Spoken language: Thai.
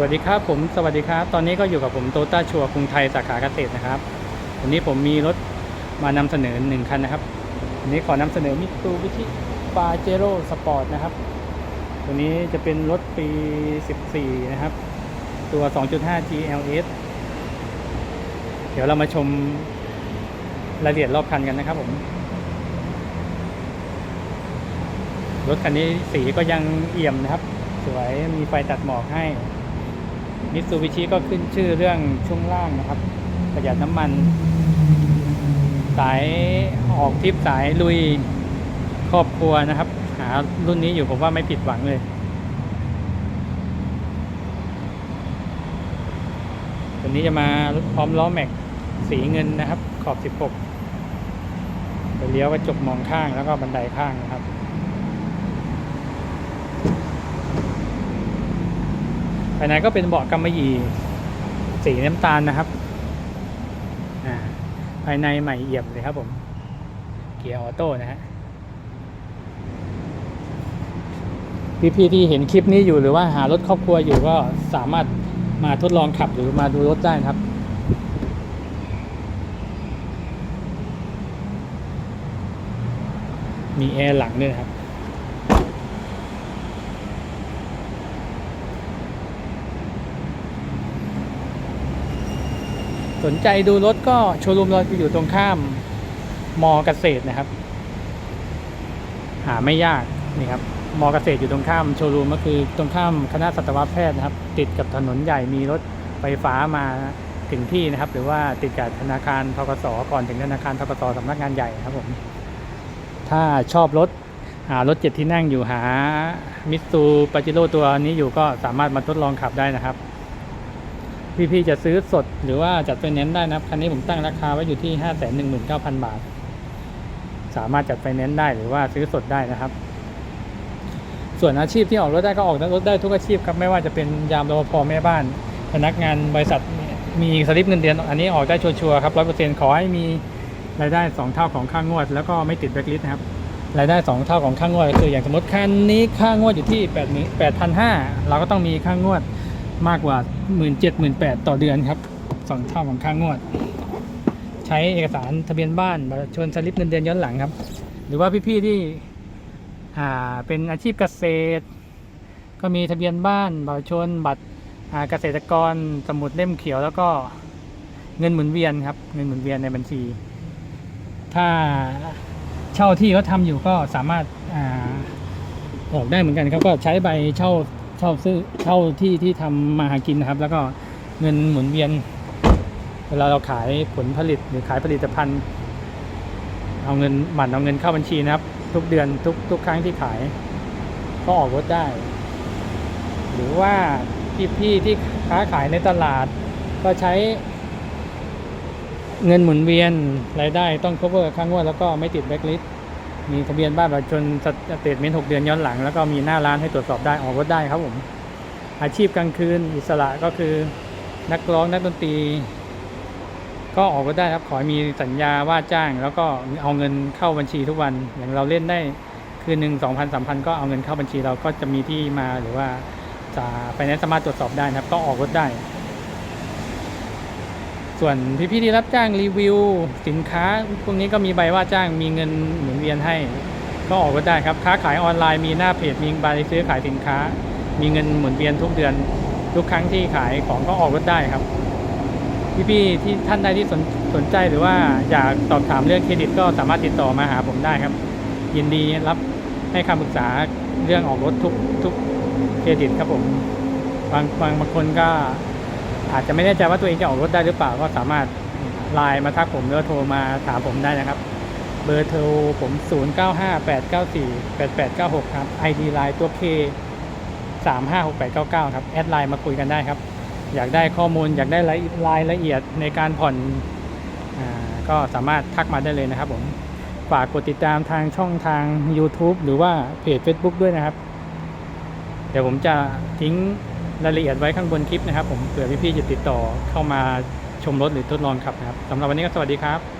สวัสดีครับผมสวัสดีครับ ตอนนี้ก็อยู่กับผมโตต้าชัวกรุงไทยสาขาเกษตรนะครับ วันนี้ผมมีรถมานำเสนอหนึ่งคันนะครับวันนี้ขอนำเสนอมิตซูบิชิปาเจโร่สปอร์ตนะครับ ตัวนี้จะเป็นรถปี 14 นะครับ ตัว 2.5 GLS เดี๋ยวเรามาชมรายละเอียดรอบคันกันนะครับผม รถคันนี้สีก็ยังเอี่ยมนะครับ สวยมีไฟตัดหมอกให้ มิตซูบิชิก็ขึ้นชื่อเรื่องช่วงล่างนะครับประหยัดน้ำมัน สายออกทริปสายลุยครอบครัวนะครับ หารุ่นนี้อยู่ผมว่าไม่ผิดหวังเลยตัวนี้จะมาพร้อมล้อแม็กสีเงินนะครับ ขอบ 16ไปเลี้ยวกระจกมองข้างแล้วก็บันไดข้างนะครับ ภายในก็เป็นเบาะกำมะหยี่สีน้ำตาลนะครับอ่าภายในใหม่เอี่ยมเลยครับผม เกียร์ออโต้นะฮะพี่ๆที่เห็นคลิปนี้อยู่หรือว่าหารถครอบครัวอยู่ก็สามารถมาทดลองขับหรือมาดูรถได้นะครับมีแอร์หลังด้วยครับ สนใจดูรถก็โชว์รูมเราจะอยู่ตรงข้ามมอเกษตรนะครับ หาไม่ยากนี่ครับมอเกษตรอยู่ตรงข้ามโชว์รูมก็คือตรงข้ามคณะสัตวแพทย์นะครับ ติดกับถนนใหญ่มีรถไฟฟ้ามาถึงที่นะครับ หรือว่าติดกับธนาคารทกสก่อนถึงธนาคารทกสสำนักงานใหญ่ครับผมถ้าชอบรถหารถเจ็ดที่นั่งอยู่หามิตซูปาจิโร่ตัวนี้อยู่ก็สามารถมาทดลองขับได้นะครับ พี่ๆจะซื้อสดหรือว่าจัดไฟแนนซ์ได้นะครับคันนี้ผมตั้งราคาไว้อยู่ที่ 5 1 9 0 0 0 บาท สามารถจัดไฟแนนซ์ได้หรือว่าซื้อสดได้นะครับ ส่วนอาชีพที่ออกรถได้ก็ออกรถได้ทุกอาชีพครับไม่ว่าจะเป็นยามรปภแม่บ้าน พนักงานบริษัทมีสลิปเงินเดือน อันนี้ออกได้ชัวร์ๆครับร้อยเปอร์เซ็นต์ขอให้มีรายได้ 2 เท่าของค่างวด แล้วก็ไม่ติดแบล็คลิสต์นะครับรายได้ 2 เท่าของค่างวดก็คืออย่างสมมติคันนี้ค่างวดอยู่ที่8 8 5 0 0เราก็ต้องมีค่างวด มากกว่า 1 7 0 0 0 8ต่อเดือนครับสองเท่าของค่างวด ใช้เอกสารทะเบียนบ้านบัตรชนสลิปเงินเดือนย้อนหลังครับ หรือว่าพี่ๆที่อ่าเป็นอาชีพเกษตร ก็มีทะเบียนบ้านบัตรชนบัตรเกษตรกรสมุดเล่มเขียวแล้วก็เงินหมุนเวียนครับ เงินหมุนเวียนในบัญชี ถ้าเช่าที่เขาทำอยู่ก็สามารถอ่าออกได้เหมือนกันครับก็ใช้ใบเช่า เช่าซื้อเช่าที่ที่ทำมาหากินนะครับ แล้วก็เงินหมุนเวียน เวลาเราขายผลผลิตหรือขายผลิตภัณฑ์ เอาเงินหมั่นเอาเงินเข้าบัญชีนะครับ ทุกเดือนทุกทุกครั้งที่ขาย ก็ออกรถได้ หรือว่าพี่ๆที่ค้าขายในตลาด ก็ใช้ เงินหมุนเวียนรายได้ต้อง cover ข้างงวดแล้วก็ไม่ติดแบ็คลิสต์ มีทะเบียนบ้านประชาชนสเตทเมนต์หกเดือนย้อนหลัง แล้วก็มีหน้าร้านให้ตรวจสอบได้ออกรถได้ครับผม อาชีพกลางคืนอิสระก็คือนักร้องนักดนตรี ก็ออกรถได้ครับขอมีสัญญาว่าจ้าง แล้วก็เอาเงินเข้าบัญชีทุกวันอย่างเราเล่นได้คืนหนึ่งสองพันสามพันก็เอาเงินเข้าบัญชีเราก็จะมีที่มาหรือว่าจะไปนั้นสามารถตรวจสอบได้นะครับ ก็ออกรถได้ ส่วนพี่ๆที่รับจ้างรีวิว สินค้า พวกนี้ก็มีใบว่าจ้างมีเงินหมุนเวียนให้ ก็ออกก็ได้ครับค้าขายออนไลน์มีหน้าเพจมีใบซื้อขายสินค้า มีเงินหมุนเวียนทุกเดือน ทุกครั้งที่ขายของก็ออกรถได้ครับ พี่ๆที่ท่านใดที่สนสนใจหรือว่าอยากสอบถามเรื่องเครดิตก็สามารถติดต่อมาหาผมได้ครับ ยินดีรับให้คำปรึกษาเรื่องออกรถทุกทุกเครดิตครับผมบางบางบางคนก็ อาจจะไม่แน่ใจว่าตัวเองจะออกรถได้หรือเปล่าก็สามารถไลน์มาทักผมหรือโทรมาถามผมได้นะครับ เบอร์โทรผม 0958948896 ครับ ID ไลน์ตัว K 356899ครับ แอดไลน์มาคุยกันได้ครับ อยากได้ข้อมูลอยากได้รายละเอียดในการผ่อนอก็สามารถทักมาได้เลยนะครับผมฝากกดติดตามทางช่องทาง YouTube หรือว่าเพจ Facebook ด้วยนะครับ เดี๋ยวผมจะทิ้ง รายละเอียดไว้ข้างบนคลิปนะครับ ผมเผื่อพี่ๆจะติดต่อเข้ามาชมรถหรือทดลองขับนะครับสำหรับวันนี้ก็สวัสดีครับ